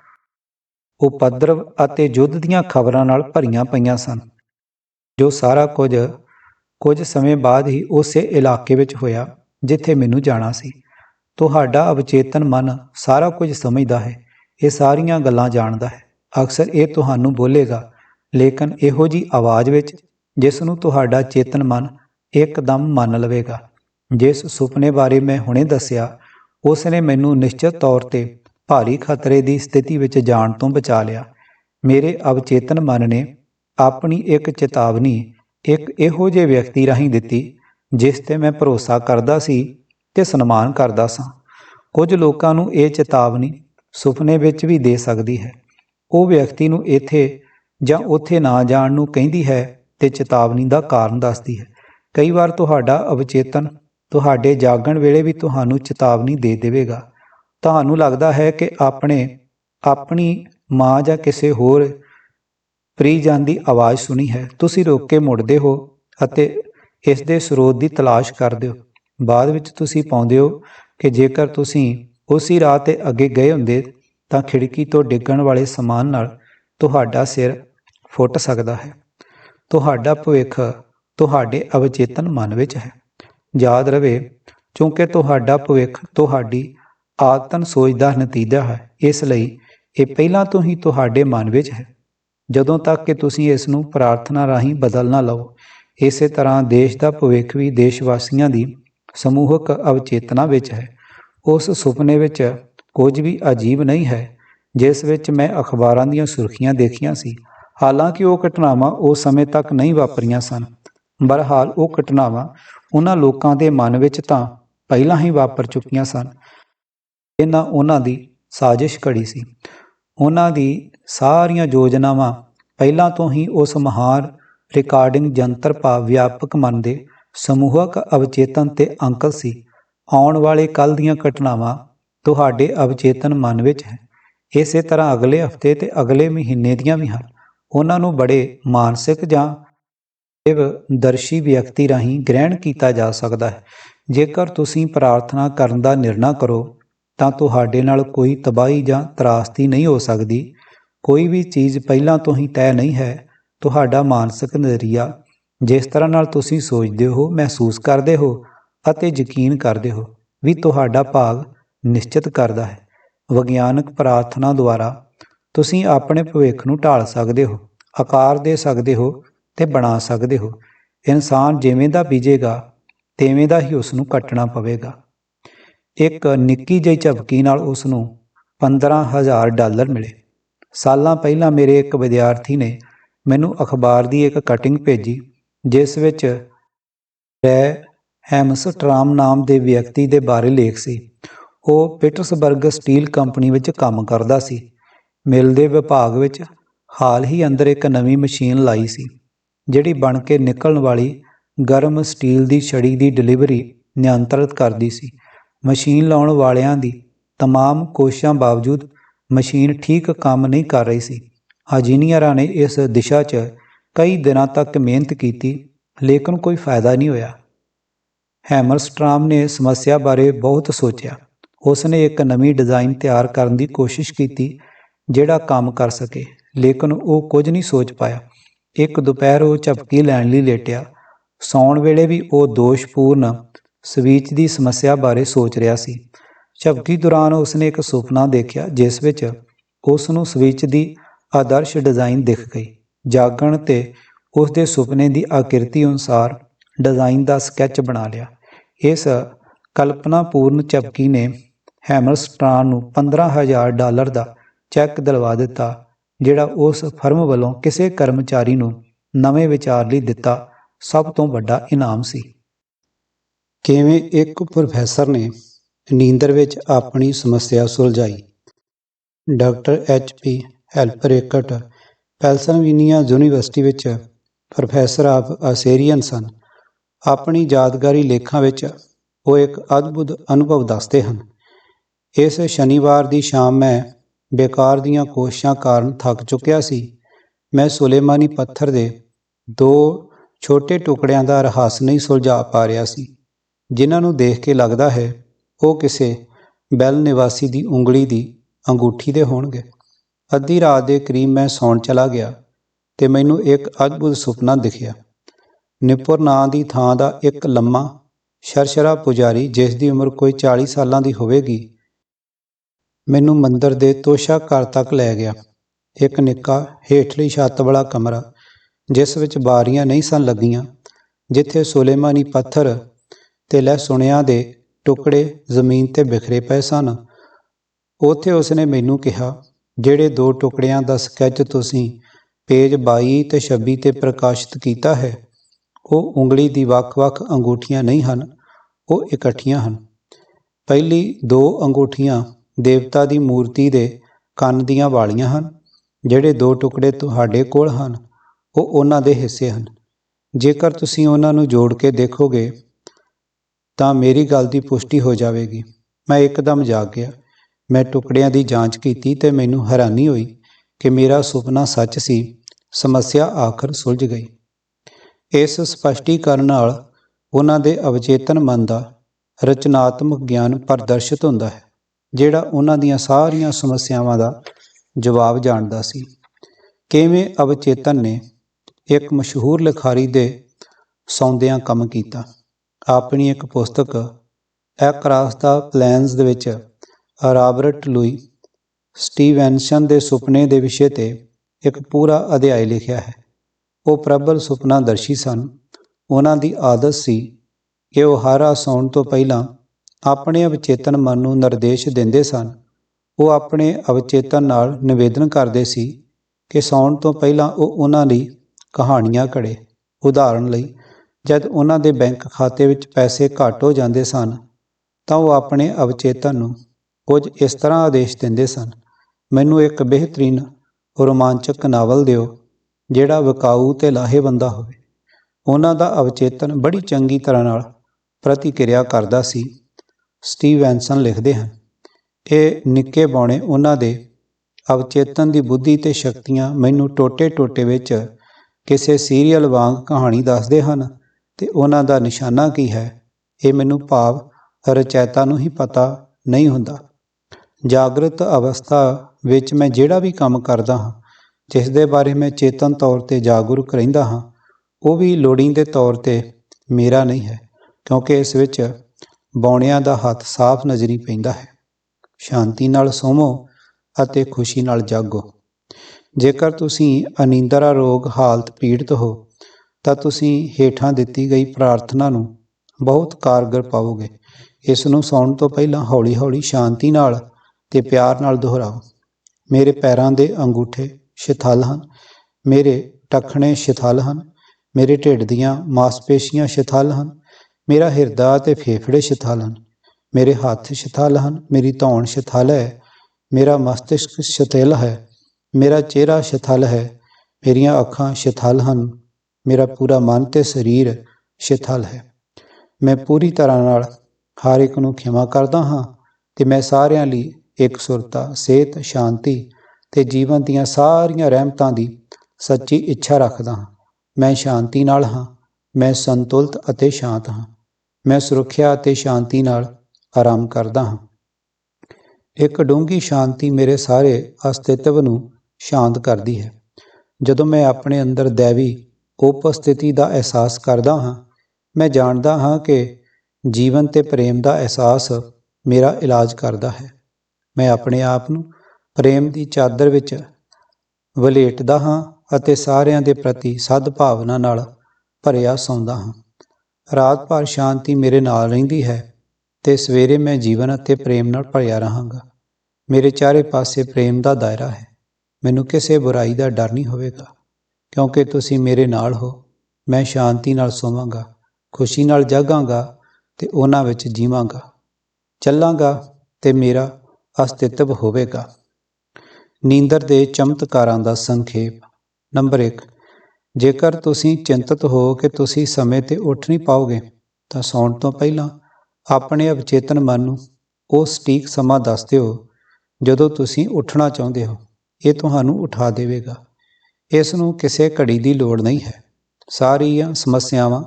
ਉਪਦਰਵ ਅਤੇ ਯੁੱਧ ਦੀਆਂ ਖਬਰਾਂ ਨਾਲ ਭਰੀਆਂ ਪਈਆਂ ਸਨ, ਜੋ ਸਾਰਾ ਕੁਝ ਕੁਝ ਸਮੇਂ ਬਾਅਦ ਹੀ ਉਸੇ ਇਲਾਕੇ ਵਿੱਚ ਹੋਇਆ, ਜਿੱਥੇ ਮੈਨੂੰ ਜਾਣਾ ਸੀ। ਤੁਹਾਡਾ ਅਵਚੇਤਨ ਮਨ ਸਾਰਾ ਕੁਝ ਸਮਝਦਾ ਹੈ, ਇਹ ਸਾਰੀਆਂ ਗੱਲਾਂ ਜਾਣਦਾ ਹੈ। ਅਕਸਰ ਇਹ ਤੁਹਾਨੂੰ ਬੋਲੇਗਾ, ਲੇਕਿਨ ਇਹੋ ਜੀ ਆਵਾਜ਼ ਵਿੱਚ ਜਿਸ ਨੂੰ ਤੁਹਾਡਾ ਚੇਤਨ ਮਨ ਇੱਕਦਮ ਮੰਨ ਲਵੇਗਾ। ਜਿਸ ਸੁਪਨੇ ਬਾਰੇ ਮੈਂ ਹੁਣੇ ਦੱਸਿਆ ਉਸ ਨੇ ਮੈਨੂੰ ਨਿਸ਼ਚਿਤ ਤੌਰ ਤੇ ਭਾਰੀ ਖਤਰੇ ਦੀ ਸਥਿਤੀ ਵਿੱਚ ਜਾਣ ਤੋਂ ਬਚਾ ਲਿਆ। ਮੇਰੇ ਅਵਚੇਤਨ ਮਨ ਨੇ ਆਪਣੀ ਇੱਕ ਚੇਤਾਵਨੀ ਇੱਕ ਇਹੋ ਜਿਹੇ ਵਿਅਕਤੀ ਰਾਹੀਂ ਦਿੱਤੀ, ਜਿਸ ਤੇ ਮੈਂ ਭਰੋਸਾ ਕਰਦਾ ਸੀ ਤੇ ਸਨਮਾਨ ਕਰਦਾ ਸਾਂ। ਕੁਝ ਲੋਕਾਂ ਨੂੰ ਇਹ ਚੇਤਾਵਨੀ ਸੁਪਨੇ ਵਿੱਚ ਵੀ ਦੇ ਸਕਦੀ ਹੈ। ਉਹ ਵਿਅਕਤੀ ਨੂੰ ਇੱਥੇ ਜਾਂ ਉੱਥੇ ਨਾ ਜਾਣ ਨੂੰ ਕਹਿੰਦੀ ਹੈ ਤੇ ਚੇਤਾਵਨੀ ਦਾ ਕਾਰਨ ਦੱਸਦੀ ਹੈ। ਕਈ ਵਾਰ ਤੁਹਾਡਾ ਅਵਚੇਤਨ, ਤੁਹਾਡੇ ਜਾਗਣ ਵੇਲੇ ਵੀ ਤੁਹਾਨੂੰ ਚੇਤਾਵਨੀ ਦੇ ਦੇਵੇਗਾ। ਤੁਹਾਨੂੰ ਲੱਗਦਾ ਹੈ ਕਿ ਆਪਣੇ, ਆਪਣੀ ਮਾਂ ਜਾਂ ਕਿਸੇ ਹੋਰ ਪ੍ਰੀਜਨ ਦੀ ਆਵਾਜ਼ ਸੁਣੀ ਹੈ। ਤੁਸੀਂ ਰੁਕ ਕੇ ਮੁੜਦੇ ਹੋ ਅਤੇ ਇਸ ਦੇ ਸਰੋਤ ਦੀ ਤਲਾਸ਼ ਕਰਦੇ ਹੋ। ਬਾਅਦ ਵਿੱਚ ਤੁਸੀਂ ਪਾਉਂਦੇ ਹੋ ਕਿ ਜੇਕਰ ਤੁਸੀਂ ਉਸੇ ਰਾਹ ਤੇ ਅੱਗੇ ਗਏ ਹੁੰਦੇ ਤਾਂ ਖਿੜਕੀ ਤੋਂ ਡਿੱਗਣ ਵਾਲੇ ਸਮਾਨ ਨਾਲ ਤੁਹਾਡਾ ਸਿਰ ਫੁੱਟ ਸਕਦਾ ਹੈ। ਤੁਹਾਡਾ ਭਵਿੱਖ ਤੁਹਾਡੇ ਅਵਚੇਤਨ ਮਨ ਵਿੱਚ ਹੈ। ਯਾਦ ਰਵੇ ਕਿਉਂਕਿ ਤੁਹਾਡਾ ਭਵਿੱਖ ਤੁਹਾਡੀ ਆਤਨ ਸੋਚ ਦਾ ਨਤੀਜਾ ਹੈ। ਇਸ ਲਈ ਇਹ ਪਹਿਲਾਂ ਤੋਂ ਹੀ ਤੁਹਾਡੇ ਮਨ ਵਿੱਚ ਹੈ। ਜਦੋਂ ਤੱਕ ਕਿ ਤੁਸੀਂ ਇਸ ਨੂੰ ਪ੍ਰਾਰਥਨਾ ਰਾਹੀਂ ਬਦਲ ਨਾ ਲਓ, ਇਸੇ ਤਰ੍ਹਾਂ ਦੇਸ਼ ਦਾ ਭਵਿੱਖ ਵੀ ਦੇਸ਼ ਵਾਸੀਆਂ ਦੀ ਸਮੂਹਕ ਅਵਚੇਤਨਾ ਵਿੱਚ ਹੈ। ਉਸ ਸੁਪਨੇ ਵਿੱਚ ਕੁਝ ਵੀ ਅਜੀਬ ਨਹੀਂ ਹੈ, ਜਿਸ ਵਿੱਚ ਮੈਂ ਅਖਬਾਰਾਂ ਦੀਆਂ ਸੁਰਖੀਆਂ ਦੇਖੀਆਂ ਸੀ। ਹਾਲਾਂਕਿ ਉਹ ਘਟਨਾਵਾਂ ਉਸ ਸਮੇਂ ਤੱਕ ਨਹੀਂ ਵਾਪਰੀਆਂ ਸਨ, ਬਰਹਾਲ ਉਹ ਘਟਨਾਵਾਂ ਉਹਨਾਂ ਲੋਕਾਂ ਦੇ ਮਨ ਵਿੱਚ ਤਾਂ ਪਹਿਲਾਂ ਹੀ ਵਾਪਰ ਚੁੱਕੀਆਂ ਸਨ ਇਹਨਾਂ ਉਹਨਾਂ ਦੀ ਸਾਜ਼ਿਸ਼ ਘੜੀ ਸੀ। ਉਹਨਾਂ ਦੀ ਸਾਰੀਆਂ ਯੋਜਨਾਵਾਂ ਪਹਿਲਾਂ ਤੋਂ ਹੀ ਉਸ ਮਹਾਨ ਰਿਕਾਰਡਿੰਗ ਯੰਤਰ ਭਾਵ ਵਿਆਪਕ ਮਨ ਦੇ ਸਮੂਹਕ ਅਵਚੇਤਨ ਤੇ ਅੰਕਲ ਸੀ। ਆਉਣ ਵਾਲੇ ਕੱਲ ਦੀਆਂ ਘਟਨਾਵਾਂ ਤੁਹਾਡੇ ਅਵਚੇਤਨ ਮਨ ਵਿੱਚ ਹੈ। ਇਸੇ ਤਰ੍ਹਾਂ ਅਗਲੇ ਹਫ਼ਤੇ ਤੇ ਅਗਲੇ ਮਹੀਨੇ ਦੀਆਂ ਵੀ ਹਨ। ਉਹਨਾਂ ਨੂੰ ਬੜੇ ਮਾਨਸਿਕ ਜਾਂ ਦਰਸ਼ੀ ਵਿਅਕਤੀ ਰਾਹੀਂ ਗ੍ਰਹਿਣ ਕੀਤਾ ਜਾ ਸਕਦਾ ਹੈ। ਜੇਕਰ ਤੁਸੀਂ ਪ੍ਰਾਰਥਨਾ ਕਰਨ ਦਾ ਨਿਰਣਾ ਕਰੋ ਤਾਂ ਤੁਹਾਡੇ ਨਾਲ ਕੋਈ ਤਬਾਹੀ ਜਾਂ ਤਰਾਸਤੀ ਨਹੀਂ ਹੋ ਸਕਦੀ। ਕੋਈ ਵੀ ਚੀਜ਼ ਪਹਿਲਾਂ ਤੋਂ ਹੀ ਤੈਅ ਨਹੀਂ ਹੈ। ਤੁਹਾਡਾ ਮਾਨਸਿਕ ਨਜ਼ਰੀਆ, ਜਿਸ ਤਰ੍ਹਾਂ ਨਾਲ ਤੁਸੀਂ ਸੋਚਦੇ ਹੋ, ਮਹਿਸੂਸ ਕਰਦੇ ਹੋ ਅਤੇ ਯਕੀਨ ਕਰਦੇ ਹੋ, ਵੀ ਤੁਹਾਡਾ ਭਾਗ ਨਿਸ਼ਚਿਤ ਕਰਦਾ ਹੈ। ਵਿਗਿਆਨਕ ਪ੍ਰਾਰਥਨਾ ਦੁਆਰਾ ਤੁਸੀਂ ਆਪਣੇ ਭਵਿੱਖ ਨੂੰ ਢਾਲ ਸਕਦੇ ਹੋ, ਆਕਾਰ ਦੇ ਸਕਦੇ ਹੋ ਤੇ ਬਣਾ ਸਕਦੇ ਹੋ। ਇਨਸਾਨ ਜਿਵੇਂ ਦਾ ਬੀਜੇਗਾ, ਤਿਵੇਂ ਦਾ ਹੀ ਉਸ ਨੂੰ ਕੱਟਣਾ ਪਵੇਗਾ। ਇੱਕ ਨਿੱਕੀ ਜਿਹੀ ਝਪਕੀ ਨਾਲ ਉਸ ਨੂੰ 15000 ਡਾਲਰ ਮਿਲੇ। ਸਾਲਾਂ ਪਹਿਲਾਂ ਮੇਰੇ ਇੱਕ ਵਿਦਿਆਰਥੀ ਨੇ ਮੈਨੂੰ ਅਖਬਾਰ ਦੀ ਇੱਕ ਕਟਿੰਗ ਭੇਜੀ, ਜਿਸ ਵਿੱਚ ਰੈ ਹੈਮਸਟਰਾਮ ਨਾਮ ਦੇ ਵਿਅਕਤੀ ਦੇ ਬਾਰੇ ਲੇਖ ਸੀ। ਉਹ ਪੀਟਰਸਬਰਗ ਸਟੀਲ ਕੰਪਨੀ ਵਿੱਚ ਕੰਮ ਕਰਦਾ ਸੀ। ਮਿਲ ਦੇ ਵਿਭਾਗ ਵਿੱਚ ਹਾਲ ਹੀ ਅੰਦਰ ਇੱਕ ਨਵੀਂ ਮਸ਼ੀਨ ਲਾਈ ਸੀ, ਜਿਹੜੀ ਬਣ ਕੇ ਨਿਕਲਣ ਵਾਲੀ ਗਰਮ ਸਟੀਲ ਦੀ ਛੜੀ ਦੀ ਡਿਲੀਵਰੀ ਨਿਯੰਤਰਿਤ ਕਰਦੀ ਸੀ। ਮਸ਼ੀਨ ਲਾਉਣ ਵਾਲਿਆਂ ਦੀ तमाम ਕੋਸ਼ਿਸ਼ਾਂ ਬਾਵਜੂਦ ਮਸ਼ੀਨ ਠੀਕ ਕੰਮ ਨਹੀਂ ਕਰ ਰਹੀ ਸੀ ਇੰਜੀਨੀਅਰਾਂ ਨੇ ਇਸ ਦਿਸ਼ਾ 'ਚ ਕਈ ਦਿਨਾਂ ਤੱਕ ਮਿਹਨਤ ਕੀਤੀ ਲੇਕਿਨ ਕੋਈ ਫਾਇਦਾ ਨਹੀਂ ਹੋਇਆ ਹੈਮਰਸਟਰਾਮ ਨੇ ਸਮੱਸਿਆ ਬਾਰੇ ਬਹੁਤ ਸੋਚਿਆ ਉਸ ਨੇ ਇੱਕ ਨਵੀਂ ਡਿਜ਼ਾਈਨ ਤਿਆਰ ਕਰਨ ਦੀ ਕੋਸ਼ਿਸ਼ ਕੀਤੀ ਜਿਹੜਾ ਕੰਮ ਕਰ ਸਕੇ ਲੇਕਿਨ ਉਹ ਕੁਝ ਨਹੀਂ ਸੋਚ ਪਾਇਆ ਇੱਕ ਦੁਪਹਿਰ ਉਹ ਝਪਕੀ ਲੈਣ ਲਈ ਲੇਟਿਆ ਸੌਣ ਵੇਲੇ ਵੀ ਉਹ ਦੋਸ਼ਪੂਰਨ ਸਵੀਚ ਦੀ ਸਮੱਸਿਆ ਬਾਰੇ ਸੋਚ ਰਿਹਾ ਸੀ। ਝਪਕੀ ਦੌਰਾਨ ਉਸਨੇ ਇੱਕ ਸੁਪਨਾ ਦੇਖਿਆ, ਜਿਸ ਵਿੱਚ ਉਸ ਨੂੰ ਸਵਿਚ ਦੀ ਆਦਰਸ਼ ਡਿਜ਼ਾਈਨ ਦਿਖ ਗਈ। ਜਾਗਣ ਤੇ ਉਸ ਦੇ ਸੁਪਨੇ ਦੀ ਆਕਿਰਤੀ ਅਨੁਸਾਰ ਡਿਜ਼ਾਈਨ ਦਾ ਸਕੈਚ ਬਣਾ ਲਿਆ। ਇਸ ਕਲਪਨਾਪੂਰਨ ਝਪਕੀ ਨੇ ਹੈਮਰਸਟਾਨ ਨੂੰ 15000 ਡਾਲਰ ਦਾ ਚੈੱਕ ਦਿਲਵਾ ਦਿੱਤਾ, ਜਿਹੜਾ ਉਸ ਫਰਮ ਵੱਲੋਂ ਕਿਸੇ ਕਰਮਚਾਰੀ ਨੂੰ ਨਵੇਂ ਵਿਚਾਰ ਲਈ ਦਿੱਤਾ ਸਭ ਤੋਂ ਵੱਡਾ ਇਨਾਮ ਸੀ। ਕਿਵੇਂ ਇੱਕ ਪ੍ਰੋਫੈਸਰ ਨੇ ਨੀਂਦਰ ਵਿੱਚ ਆਪਣੀ ਸਮੱਸਿਆ ਸੁਲਝਾਈ? Doctor H P Hilprecht Pennsylvania university ਵਿੱਚ ਪ੍ਰੋਫੈਸਰ ਆਫ ਅਸੇਰੀਅਨ ਸਨ। ਆਪਣੀ ਯਾਦਗਾਰੀ ਲੇਖਾਂ ਵਿੱਚ ਉਹ ਇੱਕ ਅਦਭੁਤ ਅਨੁਭਵ ਦੱਸਦੇ ਹਨ। ਇਸ ਸ਼ਨੀਵਾਰ ਦੀ ਸ਼ਾਮ ਮੈਂ ਬੇਕਾਰ ਦੀਆਂ ਕੋਸ਼ਿਸ਼ਾਂ ਕਾਰਨ ਥੱਕ ਚੁੱਕਿਆ ਸੀ। ਮੈਂ ਸੁਲੇਮਾਨੀ ਪੱਥਰ ਦੇ ਦੋ ਛੋਟੇ ਟੁਕੜਿਆਂ ਦਾ ਰਹੱਸ ਨਹੀਂ ਸੁਲਝਾ ਪਾ ਰਿਹਾ ਸੀ। ਜਿਨ੍ਹਾਂ ਨੂੰ ਦੇਖ ਕੇ ਲੱਗਦਾ ਹੈ, ਉਹ ਕਿਸੇ ਬੈਲ ਨਿਵਾਸੀ ਦੀ ਉਂਗਲੀ ਦੀ ਅੰਗੂਠੀ ਦੇ ਹੋਣਗੇ। ਅੱਧੀ ਰਾਤ ਦੇ ਕਰੀਬ ਮੈਂ ਸੌਣ ਚਲਾ ਗਿਆ ਤੇ ਮੈਨੂੰ ਇੱਕ ਅਦਭੁਤ ਸੁਪਨਾ ਦਿਖਿਆ। ਨਿਪੁਰ ਨਾਂ ਦੀ ਥਾਂ ਦਾ ਇੱਕ ਲੰਮਾ, ਸ਼ਰਸ਼ਰਾ ਪੁਜਾਰੀ ਜਿਸ ਦੀ ਉਮਰ ਕੋਈ 40 ਸਾਲਾਂ ਦੀ ਹੋਵੇਗੀ, ਮੈਨੂੰ ਮੰਦਰ ਦੇ ਤੋਸ਼ਾ ਘਰ ਤੱਕ ਲੈ ਗਿਆ। ਇੱਕ ਨਿੱਕਾ, ਹੇਠਲੀ ਛੱਤ ਵਾਲਾ ਕਮਰਾ, ਜਿਸ ਵਿੱਚ ਬਾਰੀਆਂ ਨਹੀਂ ਸਨ ਲੱਗੀਆਂ, ਜਿੱਥੇ ਸੁਲੇਮਾਨੀ ਪੱਥਰ ਤੇ ਲੈ ਸੁਣਿਆ ਦੇ ਟੁਕੜੇ ਜ਼ਮੀਨ ਤੇ ਬਿਖਰੇ ਪਏ ਸਨ। ਉੱਥੇ ਉਸਨੇ ਮੈਨੂੰ ਕਿਹਾ, ਜਿਹੜੇ ਦੋ ਟੁਕੜਿਆਂ ਦਾ ਸਕੈਚ ਤੁਸੀਂ ਪੇਜ 22 ਤੇ 26 ਤੇ ਪ੍ਰਕਾਸ਼ਿਤ ਕੀਤਾ ਹੈ, ਉਹ ਉਂਗਲੀ ਦੀ ਵੱਖ-ਵੱਖ ਅੰਗੂਠੀਆਂ ਨਹੀਂ ਹਨ, ਉਹ ਇਕੱਠੀਆਂ ਹਨ। ਪਹਿਲੀ ਦੋ ਅੰਗੂਠੀਆਂ ਦੇਵਤਾ ਦੀ ਮੂਰਤੀ ਦੇ ਕੰਨ ਦੀਆਂ ਵਾਲੀਆਂ ਹਨ, ਜਿਹੜੇ ਦੋ ਟੁਕੜੇ ਤੁਹਾਡੇ ਕੋਲ ਹਨ, ਉਹ ਉਹਨਾਂ ਦੇ ਹਿੱਸੇ ਹਨ। ਜੇਕਰ ਤੁਸੀਂ ਉਹਨਾਂ ਨੂੰ ਜੋੜ ਕੇ ਦੇਖੋਗੇ ਤਾਂ ਮੇਰੀ ਗੱਲ ਦੀ ਪੁਸ਼ਟੀ ਹੋ ਜਾਵੇਗੀ। ਮੈਂ ਇੱਕਦਮ ਜਾਗ ਗਿਆ। ਮੈਂ ਟੁਕੜਿਆਂ ਦੀ ਜਾਂਚ ਕੀਤੀ ਤੇ ਮੈਨੂੰ ਹੈਰਾਨੀ ਹੋਈ ਕਿ ਮੇਰਾ ਸੁਪਨਾ ਸੱਚ ਸੀ। ਸਮੱਸਿਆ ਆਖਰ ਸੁਲਝ ਗਈ। ਇਸ ਸਪਸ਼ਟੀਕਰਨ ਨਾਲ ਉਹਨਾਂ ਦੇ ਅਵਚੇਤਨ ਮਨ ਦਾ ਰਚਨਾਤਮਕ ਗਿਆਨ ਪ੍ਰਦਰਸ਼ਿਤ ਹੁੰਦਾ ਹੈ, ਜਿਹੜਾ ਉਹਨਾਂ ਦੀਆਂ ਸਾਰੀਆਂ ਸਮੱਸਿਆਵਾਂ ਦਾ ਜਵਾਬ ਜਾਣਦਾ ਸੀ। ਕਿਵੇਂ ਅਵਚੇਤਨ ਨੇ ਇੱਕ ਮਸ਼ਹੂਰ ਲਿਖਾਰੀ ਦੇ ਸੌਂਦਿਆਂ ਕੰਮ ਕੀਤਾ? ਆਪਣੀ ਇੱਕ ਪੁਸਤਕ ਐਕਰਾਸ ਦਾ ਪਲੈਨਸ ਦੇ ਵਿੱਚ ਰਾਬਰਟ ਲੂਈ ਸਟੀਵਨਸਨ ਦੇ ਸੁਪਨੇ ਦੇ ਵਿਸ਼ੇ ਤੇ ਇੱਕ ਪੂਰਾ ਅਧਿਆਇ ਲਿਖਿਆ ਹੈ। ਉਹ ਪ੍ਰਬਲ ਸੁਪਨਾ ਦਰਸ਼ੀ ਸਨ। ਉਹਨਾਂ ਦੀ ਆਦਤ ਸੀ ਕਿ ਉਹ ਹਾਰਾ ਸੌਣ ਤੋਂ ਪਹਿਲਾਂ ਆਪਣੇ ਅਵਚੇਤਨ ਮਨ ਨੂੰ ਨਿਰਦੇਸ਼ ਦਿੰਦੇ ਸਨ। ਉਹ ਆਪਣੇ ਅਵਚੇਤਨ ਨਾਲ ਨਿਵੇਦਨ ਕਰਦੇ ਸੀ ਕਿ ਸੌਣ ਤੋਂ ਪਹਿਲਾਂ ਉਹ ਉਹਨਾਂ ਲਈ ਕਹਾਣੀਆਂ ਘੜੇ ਉਦਾਹਰਣ ਲਈ ਜਦ ਉਹਨਾਂ ਦੇ ਬੈਂਕ ਖਾਤੇ ਵਿੱਚ ਪੈਸੇ ਘੱਟ ਹੋ ਜਾਂਦੇ ਸਨ, ਤਾਂ ਉਹ ਆਪਣੇ ਅਵਚੇਤਨ ਨੂੰ ਕੁਝ ਇਸ ਤਰ੍ਹਾਂ ਆਦੇਸ਼ ਦਿੰਦੇ ਸਨ, ਮੈਨੂੰ ਇੱਕ ਬਿਹਤਰੀਨ ਰੋਮਾਂਚਕ ਨਾਵਲ ਦਿਓ, ਜਿਹੜਾ ਵਿਕਾਊ ਤੇ ਲਾਹੇਵੰਦਾ ਹੋਵੇ। ਉਹਨਾਂ ਦਾ ਅਵਚੇਤਨ ਬੜੀ ਚੰਗੀ ਤਰ੍ਹਾਂ ਨਾਲ ਪ੍ਰਤੀਕਿਰਿਆ ਕਰਦਾ ਸੀ। ਸਟੀਵਨਸਨ ਲਿਖਦੇ ਹਨ, ਇਹ ਨਿੱਕੇ ਬੌਣੇ ਉਹਨਾਂ ਦੇ ਅਵਚੇਤਨ ਦੀ ਬੁੱਧੀ ਤੇ ਸ਼ਕਤੀਆਂ ਮੈਨੂੰ ਟੋਟੇ-ਟੋਟੇ ਵਿੱਚ ਕਿਸੇ ਸੀਰੀਅਲ ਵਾਂਗ ਕਹਾਣੀ ਦੱਸਦੇ ਹਨ। ਤੇ ਉਹਨਾਂ ਦਾ ਨਿਸ਼ਾਨਾ ਕੀ ਹੈ? ਇਹ ਮੈਨੂੰ ਭਾਵ ਰਚੈਤਾ ਨੂੰ ਹੀ ਪਤਾ ਨਹੀਂ ਹੁੰਦਾ। ਜਾਗਰਤ ਅਵਸਥਾ ਵਿੱਚ ਮੈਂ ਜਿਹੜਾ ਵੀ ਕੰਮ ਕਰਦਾ ਹਾਂ ਜਿਸ ਦੇ ਬਾਰੇ ਮੈਂ ਚੇਤਨ ਤੌਰ ਤੇ ਜਾਗਰੂਕ ਰਹਿੰਦਾ ਹਾਂ, ਉਹ ਵੀ ਲੋੜੀਂਦੇ ਤੌਰ ਤੇ ਮੇਰਾ ਨਹੀਂ ਹੈ, ਕਿਉਂਕਿ ਇਸ ਵਿੱਚ ਬੌਣਿਆਂ ਦਾ ਹੱਥ ਸਾਫ਼ ਨਜ਼ਰੀ ਪੈਂਦਾ ਹੈ। ਸ਼ਾਂਤੀ ਨਾਲ ਸੋਵੋ ਅਤੇ ਖੁਸ਼ੀ ਨਾਲ ਜਾਗੋ। ਜੇਕਰ ਤੁਸੀਂ ਅਨਿੰਦਰਾ ਰੋਗ ਹਾਲਤ ਪੀੜਤ ਹੋ ਤਾਂ ਤੁਸੀਂ ਹੇਠਾਂ ਦਿੱਤੀ ਗਈ ਪ੍ਰਾਰਥਨਾ ਨੂੰ ਬਹੁਤ ਕਾਰਗਰ ਪਾਓਗੇ ਇਸ ਨੂੰ ਸੌਣ ਤੋਂ ਪਹਿਲਾਂ ਹੌਲੀ-ਹੌਲੀ ਸ਼ਾਂਤੀ ਨਾਲ ਤੇ ਪਿਆਰ ਨਾਲ ਦੁਹਰਾਓ। ਮੇਰੇ ਪੈਰਾਂ ਦੇ ਅੰਗੂਠੇ ਸ਼ਿਥਲ ਹਨ, ਮੇਰੇ ਟਖਣੇ ਸ਼ਿਥਲ ਹਨ, ਮੇਰੇ ਢਿੱਡ ਦੀਆਂ ਮਾਸਪੇਸ਼ੀਆਂ ਸ਼ਿਥਲ ਹਨ, ਮੇਰਾ ਹਿਰਦਾ ਤੇ ਫੇਫੜੇ ਸ਼ਿਥਲ ਹਨ, ਮੇਰੇ ਹੱਥ ਸ਼ਿਥਲ ਹਨ, ਮੇਰੀ ਧੌਣ ਸ਼ਿਥਲ ਹੈ, ਮੇਰਾ ਮਸਤਿਸ਼ਕ ਸ਼ਿਥਿਲ ਹੈ, ਮੇਰਾ ਚਿਹਰਾ ਸ਼ਿਥਲ ਹੈ, ਮੇਰੀਆਂ ਅੱਖਾਂ ਸ਼ਿਥਲ ਹਨ। ਮੇਰਾ ਪੂਰਾ ਮਨ ਤੇ ਸਰੀਰ ਸ਼ਿਥਲ ਹੈ। ਮੈਂ ਪੂਰੀ ਤਰ੍ਹਾਂ ਨਾਲ ਹਰ ਇੱਕ ਨੂੰ ਖਿਮਾ ਕਰਦਾ ਹਾਂ ਤੇ ਮੈਂ ਸਾਰਿਆਂ ਲਈ ਇੱਕ ਸੁਰਤਾ, ਸਿਹਤ, ਸ਼ਾਂਤੀ ਤੇ ਜੀਵਨ ਦੀਆਂ ਸਾਰੀਆਂ ਰਹਿਮਤਾਂ ਦੀ ਸੱਚੀ ਇੱਛਾ ਰੱਖਦਾ ਹਾਂ। ਮੈਂ ਸ਼ਾਂਤੀ ਨਾਲ ਹਾਂ। ਮੈਂ ਸੰਤੁਲਤ ਅਤੇ ਸ਼ਾਂਤ ਹਾਂ। ਮੈਂ ਸੁਰੱਖਿਆ ਅਤੇ ਸ਼ਾਂਤੀ ਨਾਲ ਆਰਾਮ ਕਰਦਾ ਹਾਂ। ਇੱਕ ਡੂੰਘੀ ਸ਼ਾਂਤੀ ਮੇਰੇ ਸਾਰੇ ਅਸਤਿਤਵ ਨੂੰ ਸ਼ਾਂਤ ਕਰਦੀ ਹੈ। ਜਦੋਂ ਮੈਂ ਆਪਣੇ ਅੰਦਰ ਦੇਵੀ ਉਪਸਥਿਤੀ ਦਾ ਅਹਿਸਾਸ ਕਰਦਾ ਹਾਂ। ਮੈਂ ਜਾਣਦਾ ਹਾਂ ਕਿ ਜੀਵਨ ਤੇ ਪ੍ਰੇਮ ਦਾ ਅਹਿਸਾਸ ਮੇਰਾ ਇਲਾਜ ਕਰਦਾ ਹੈ। ਮੈਂ ਆਪਣੇ ਆਪ ਨੂੰ ਪ੍ਰੇਮ ਦੀ ਚਾਦਰ ਵਿੱਚ ਵਲੇਟਦਾ ਹਾਂ ਅਤੇ ਸਾਰਿਆਂ ਦੇ ਪ੍ਰਤੀ ਸਦਭਾਵਨਾ ਨਾਲ ਭਰਿਆ ਸੌਂਦਾ ਹਾਂ। ਰਾਤ ਭਰ ਸ਼ਾਂਤੀ ਮੇਰੇ ਨਾਲ ਰਹਿੰਦੀ ਹੈ ਤੇ ਸਵੇਰੇ ਮੈਂ ਜੀਵਨ ਅਤੇ ਪ੍ਰੇਮ ਨਾਲ ਭਰਿਆ ਰਹਾਂਗਾ। ਮੇਰੇ ਚਾਰੇ ਪਾਸੇ ਪ੍ਰੇਮ ਦਾ ਦਾਇਰਾ ਹੈ। ਮੈਨੂੰ ਕਿਸੇ ਬੁਰਾਈ ਦਾ ਡਰ ਨਹੀਂ ਹੋਵੇਗਾ। ਕਿਉਂਕਿ ਤੁਸੀਂ ਮੇਰੇ ਨਾਲ ਹੋ। ਮੈਂ ਸ਼ਾਂਤੀ ਨਾਲ ਸੋਵਾਂਗਾ, ਖੁਸ਼ੀ ਨਾਲ ਜਾਗਾਂਗਾ ਤੇ ਉਹਨਾਂ ਵਿੱਚ ਜੀਵਾਂਗਾ। ਚੱਲਾਂਗਾ ਤੇ ਮੇਰਾ ਅਸਤਿਤਵ ਹੋਵੇਗਾ। ਨੀਂਦਰ ਦੇ ਚਮਤਕਾਰਾਂ ਦਾ ਸੰਖੇਪ। ਨੰਬਰ 1 ਜੇਕਰ ਤੁਸੀਂ ਚਿੰਤਤ ਹੋ ਕਿ ਤੁਸੀਂ ਸਮੇਂ ਤੇ ਉੱਠ ਨਹੀਂ ਪਾਓਗੇ, ਤਾਂ ਸੌਣ ਤੋਂ ਪਹਿਲਾਂ ਆਪਣੇ ਅਵਚੇਤਨ ਮਨ ਨੂੰ ਉਹ ਸਟੀਕ ਸਮਾਂ ਦੱਸ ਦਿਓ ਜਦੋਂ ਤੁਸੀਂ ਉੱਠਣਾ ਚਾਹੁੰਦੇ ਹੋ। ਇਹ ਤੁਹਾਨੂੰ ਉਠਾ ਦੇਵੇਗਾ। ਇਸ ਨੂੰ ਕਿਸੇ ਘੜੀ ਦੀ ਲੋੜ ਨਹੀਂ ਹੈ। ਸਾਰੀਆਂ ਸਮੱਸਿਆਵਾਂ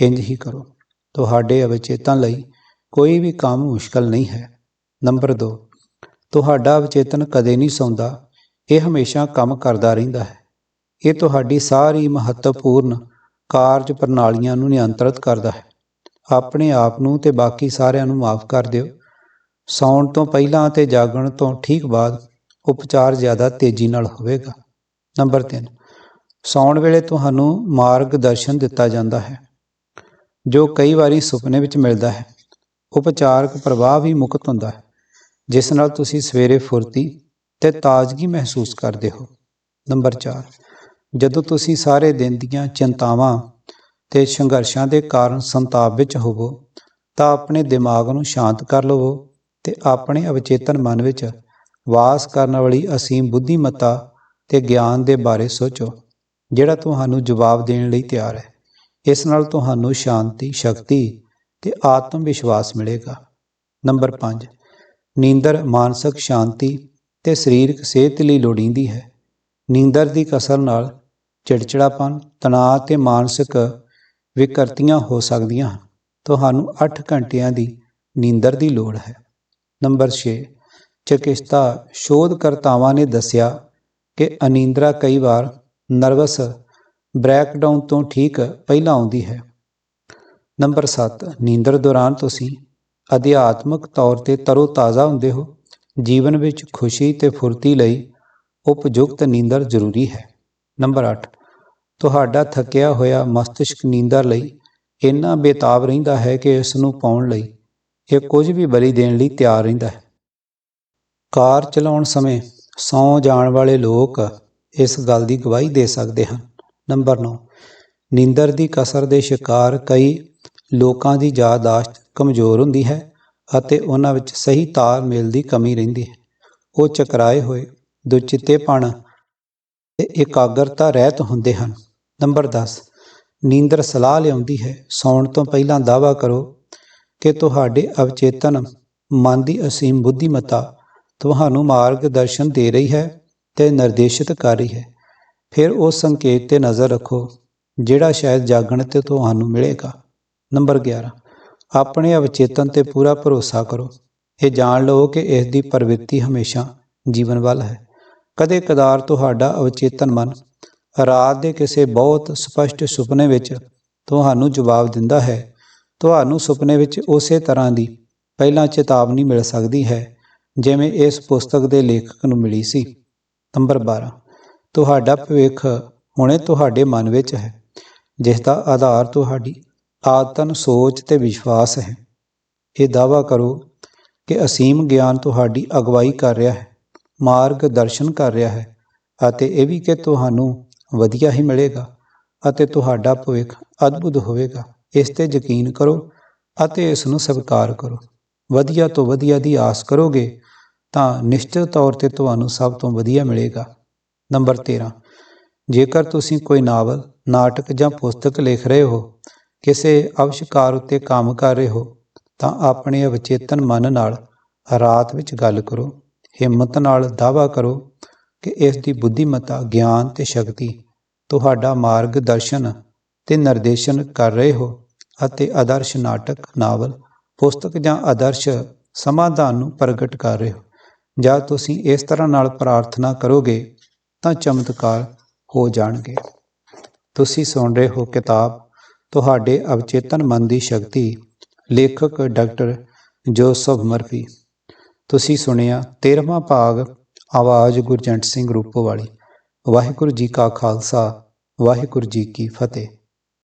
ਇੰਜ ਹੀ ਕਰੋ। ਤੁਹਾਡੇ ਅਵਚੇਤਨ ਲਈ ਕੋਈ ਵੀ ਕੰਮ ਮੁਸ਼ਕਲ ਨਹੀਂ ਹੈ। ਨੰਬਰ 2 ਤੁਹਾਡਾ ਅਵਚੇਤਨ ਕਦੇ ਨਹੀਂ ਸੌਂਦਾ। ਇਹ ਹਮੇਸ਼ਾ ਕੰਮ ਕਰਦਾ ਰਹਿੰਦਾ ਹੈ। ਇਹ ਤੁਹਾਡੀ ਸਾਰੀ ਮਹੱਤਵਪੂਰਨ ਕਾਰਜ ਪ੍ਰਣਾਲੀਆਂ ਨੂੰ ਨਿਯੰਤਰਿਤ ਕਰਦਾ ਹੈ। ਆਪਣੇ ਆਪ ਨੂੰ ਤੇ ਬਾਕੀ ਸਾਰਿਆਂ ਨੂੰ ਮਾਫ ਕਰ ਦਿਓ। ਸੌਣ ਤੋਂ ਪਹਿਲਾਂ ਤੇ ਜਾਗਣ ਤੋਂ ਠੀਕ ਬਾਅਦ ਉਪਚਾਰ ਜ਼ਿਆਦਾ ਤੇਜ਼ੀ ਨਾਲ ਹੋਵੇਗਾ। ਨੰਬਰ 3 ਸੌਣ ਵੇਲੇ ਤੁਹਾਨੂੰ ਮਾਰਗਦਰਸ਼ਨ ਦਿੱਤਾ ਜਾਂਦਾ ਹੈ, ਜੋ ਕਈ ਵਾਰੀ ਸੁਪਨੇ ਵਿੱਚ ਮਿਲਦਾ ਹੈ। ਉਪਚਾਰਕ ਪ੍ਰਵਾਹ ਵੀ ਮੁਕਤ ਹੁੰਦਾ ਹੈ, ਜਿਸ ਨਾਲ ਤੁਸੀਂ ਸਵੇਰੇ ਫੁਰਤੀ ਤੇ ਤਾਜ਼ਗੀ ਮਹਿਸੂਸ ਕਰਦੇ ਹੋ। ਨੰਬਰ 4 ਜਦੋਂ ਤੁਸੀਂ ਸਾਰੇ ਦਿਨ ਦੀਆਂ ਚਿੰਤਾਵਾਂ ਤੇ ਸੰਘਰਸ਼ਾਂ ਦੇ ਕਾਰਨ ਸੰਤਾਪ ਵਿੱਚ ਹੋਵੋ, ਤਾਂ ਆਪਣੇ ਦਿਮਾਗ ਨੂੰ ਸ਼ਾਂਤ ਕਰ ਲਵੋ ਤੇ ਆਪਣੇ ਅਵਚੇਤਨ ਮਨ ਵਿੱਚ ਵਾਸ ਕਰਨ ਵਾਲੀ ਅਸੀਮ ਬੁੱਧੀਮਤਾ ਤੇ ਗਿਆਨ ਦੇ ਬਾਰੇ ਸੋਚੋ, ਜਿਹੜਾ ਤੁਹਾਨੂੰ ਜਵਾਬ ਦੇਣ ਲਈ ਤਿਆਰ ਹੈ। ਇਸ ਨਾਲ ਤੁਹਾਨੂੰ ਸ਼ਾਂਤੀ, ਸ਼ਕਤੀ ਤੇ ਆਤਮ ਵਿਸ਼ਵਾਸ ਮਿਲੇਗਾ। ਨੰਬਰ 5 ਨੀਂਦਰ ਮਾਨਸਿਕ ਸ਼ਾਂਤੀ ਤੇ ਸਰੀਰਕ ਸਿਹਤ ਲਈ ਲੋੜੀਂਦੀ ਹੈ। ਨੀਂਦਰ ਦੀ ਕਸਰ ਨਾਲ ਚਿੜਚਿੜਾਪਨ, ਤਣਾਅ ਤੇ ਮਾਨਸਿਕ ਵਿਕਰਤੀਆਂ ਹੋ ਸਕਦੀਆਂ ਹਨ। ਤੁਹਾਨੂੰ 8 ਘੰਟਿਆਂ ਦੀ ਨੀਂਦਰ ਦੀ ਲੋੜ ਹੈ। ਨੰਬਰ 6 ਚਕਿਸ਼ਤਾ ਸ਼ੋਧਕਰਤਾਵਾਂ ਨੇ ਦੱਸਿਆ ਕਿ ਅਨੀਂਦਰਾ ਕਈ ਵਾਰ ਨਰਵਸ ਬ੍ਰੈਕਡਾਊਨ ਤੋਂ ਠੀਕ ਪਹਿਲਾਂ ਆਉਂਦੀ ਹੈ। ਨੰਬਰ 7 ਨੀਂਦਰ ਦੌਰਾਨ ਤੁਸੀਂ ਅਧਿਆਤਮਕ ਤੌਰ ਤੇ ਤਰੋਤਾਜ਼ਾ ਹੁੰਦੇ ਹੋ। ਜੀਵਨ ਵਿੱਚ ਖੁਸ਼ੀ ਤੇ ਫੁਰਤੀ ਲਈ ਉਪਯੁਕਤ ਨੀਂਦਰ ਜ਼ਰੂਰੀ ਹੈ। ਨੰਬਰ 8 ਤੁਹਾਡਾ ਥੱਕਿਆ ਹੋਇਆ ਮਸਤਿਸ਼ਕ ਨੀਂਦਰ ਲਈ ਇੰਨਾ ਬੇਤਾਬ ਰਹਿੰਦਾ ਹੈ ਕਿ ਇਸ ਨੂੰ ਪਾਉਣ ਲਈ ਇਹ ਕੁਝ ਵੀ ਬਲੀ ਦੇਣ ਲਈ ਤਿਆਰ ਰਹਿੰਦਾ ਹੈ। ਕਾਰ ਚਲਾਉਣ ਸਮੇਂ ਸੌਂ ਜਾਣ ਵਾਲੇ ਲੋਕ ਇਸ ਗੱਲ ਦੀ ਗਵਾਹੀ ਦੇ ਸਕਦੇ ਹਨ। ਨੰਬਰ 9 ਨੀਂਦਰ ਦੀ ਕਸਰ ਦੇ ਸ਼ਿਕਾਰ ਕਈ ਲੋਕਾਂ ਦੀ ਯਾਦਾਸ਼ਤ ਕਮਜ਼ੋਰ ਹੁੰਦੀ ਹੈ ਅਤੇ ਉਹਨਾਂ ਵਿੱਚ ਸਹੀ ਤਾਲਮੇਲ ਦੀ ਕਮੀ ਰਹਿੰਦੀ ਹੈ। ਉਹ ਚਕਰਾਏ ਹੋਏ ਦੁਚਿੱਤੇਪਣ ਤੇ ਇਕਾਗਰਤਾ ਰਹਿਤ ਹੁੰਦੇ ਹਨ। ਨੰਬਰ 10 ਨੀਂਦਰ ਸਲਾਹ ਲਿਆਉਂਦੀ ਹੈ, ਸੌਣ ਤੋਂ ਪਹਿਲਾਂ ਦਾਅਵਾ ਕਰੋ ਕਿ ਤੁਹਾਡੇ ਅਵਚੇਤਨ ਮਨ ਦੀ ਅਸੀਮ ਬੁੱਧੀਮਤਾ ਤੁਹਾਨੂੰ ਮਾਰਗਦਰਸ਼ਨ ਦੇ ਰਹੀ ਹੈ ਤੇ ਨਿਰਦੇਸ਼ਿਤ ਕਰ ਰਹੀ ਹੈ। ਫਿਰ ਉਸ ਸੰਕੇਤ ਤੇ ਨਜ਼ਰ ਰੱਖੋ, ਜਿਹੜਾ ਸ਼ਾਇਦ ਜਾਗਣ ਤੇ ਤੁਹਾਨੂੰ ਮਿਲੇਗਾ। ਨੰਬਰ 11 ਆਪਣੇ ਅਵਚੇਤਨ ਤੇ ਪੂਰਾ ਭਰੋਸਾ ਕਰੋ। ਇਹ ਜਾਣ ਲਓ ਕਿ ਇਸ ਦੀ ਪ੍ਰਵਿਰਤੀ ਹਮੇਸ਼ਾ ਜੀਵਨ ਵੱਲ ਹੈ। ਕਦੇ ਕਦਾਰ ਤੁਹਾਡਾ ਅਵਚੇਤਨ ਮਨ ਰਾਤ ਦੇ ਕਿਸੇ ਬਹੁਤ ਸਪਸ਼ਟ ਸੁਪਨੇ ਵਿੱਚ ਤੁਹਾਨੂੰ ਜਵਾਬ ਦਿੰਦਾ ਹੈ। ਤੁਹਾਨੂੰ ਸੁਪਨੇ ਵਿੱਚ ਉਸੇ ਤਰ੍ਹਾਂ ਦੀ ਪਹਿਲਾਂ ਚੇਤਾਵਨੀ ਮਿਲ ਸਕਦੀ ਹੈ। ਜਿਵੇਂ ਇਸ ਪੁਸਤਕ ਦੇ ਲੇਖਕ ਨੂੰ ਮਿਲੀ ਸੀ। ਨੰਬਰ 12 ਤੁਹਾਡਾ ਭਵਿੱਖ ਹੁਣੇ ਤੁਹਾਡੇ ਮਨ ਵਿੱਚ ਹੈ, ਜਿਸ ਦਾ ਆਧਾਰ ਤੁਹਾਡੀ ਆਤਨ ਸੋਚ ਤੇ ਵਿਸ਼ਵਾਸ ਹੈ। ਇਹ ਦਾਵਾ ਕਰੋ ਕਿ ਅਸੀਮ ਗਿਆਨ ਤੁਹਾਡੀ ਅਗਵਾਈ ਕਰ ਰਿਹਾ ਹੈ, ਮਾਰਗ ਦਰਸ਼ਨ ਕਰ ਰਿਹਾ ਹੈ ਅਤੇ ਇਹ ਵੀ ਕਿ ਤੁਹਾਨੂੰ ਵਧੀਆ ਹੀ ਮਿਲੇਗਾ ਅਤੇ ਤੁਹਾਡਾ ਭਵਿੱਖ ਅਦਭੁਤ ਹੋਵੇਗਾ। ਇਸ ਤੇ ਯਕੀਨ ਕਰੋ ਅਤੇ ਇਸ ਨੂੰ ਸਵੀਕਾਰ ਕਰੋ। ਵਧੀਆ ਤੋਂ ਵਧੀਆ ਦੀ ਆਸ ਕਰੋਗੇ ਤਾਂ ਨਿਸ਼ਚਿਤ ਤੌਰ ਤੇ ਤੁਹਾਨੂੰ ਸਭ ਤੋਂ ਵਧੀਆ ਮਿਲੇਗਾ। ਨੰਬਰ 13 ਜੇਕਰ ਤੁਸੀਂ ਕੋਈ ਨਾਵਲ, ਨਾਟਕ ਜਾਂ ਪੁਸਤਕ ਲਿਖ ਰਹੇ ਹੋ, ਕਿਸੇ ਅਵਿਸ਼ਕਾਰ ਉੱਤੇ ਕੰਮ ਕਰ ਰਹੇ ਹੋ, ਤਾਂ ਆਪਣੇ ਅਵਚੇਤਨ ਮਨ ਨਾਲ ਰਾਤ ਵਿੱਚ ਗੱਲ ਕਰੋ। ਹਿੰਮਤ ਨਾਲ ਦਾਅਵਾ ਕਰੋ ਕਿ ਇਸ ਦੀ ਬੁੱਧੀਮਤਾ, ਗਿਆਨ ਤੇ ਸ਼ਕਤੀ ਤੁਹਾਡਾ ਮਾਰਗ ਦਰਸ਼ਨ ਤੇ ਨਿਰਦੇਸ਼ਨ ਕਰ ਰਹੇ ਹੋ ਅਤੇ ਆਦਰਸ਼ ਨਾਟਕ, ਨਾਵਲ, ਪੁਸਤਕ ਜਾਂ ਆਦਰਸ਼ ਸਮਾਧਾਨ ਨੂੰ ਪ੍ਰਗਟ ਕਰ ਰਹੇ ਹੋ। ਜਦ ਤੁਸੀਂ ਇਸ ਤਰ੍ਹਾਂ ਨਾਲ ਪ੍ਰਾਰਥਨਾ ਕਰੋਗੇ, ਤਾਂ ਚਮਤਕਾਰ ਹੋ ਜਾਣਗੇ। ਤੁਸੀਂ ਸੁਣ ਰਹੇ ਹੋ ਕਿਤਾਬ ਤੁਹਾਡੇ ਅਵਚੇਤਨ ਮਨ ਦੀ ਸ਼ਕਤੀ, ਲੇਖਕ ਡਾਕਟਰ ਜੋਸਫ ਮਰਫੀ। ਤੁਸੀਂ ਸੁਣਿਆ 13ਵਾਂ ਭਾਗ, ਆਵਾਜ਼ ਗੁਰਜੰਟ ਸਿੰਘ ਰੂਪੋ ਵਾਲੀ ਵਾਹਿਗੁਰੂ ਜੀ ਕਾ ਖਾਲਸਾ, ਵਾਹਿਗੁਰੂ ਜੀ ਕੀ ਫਤਿਹ।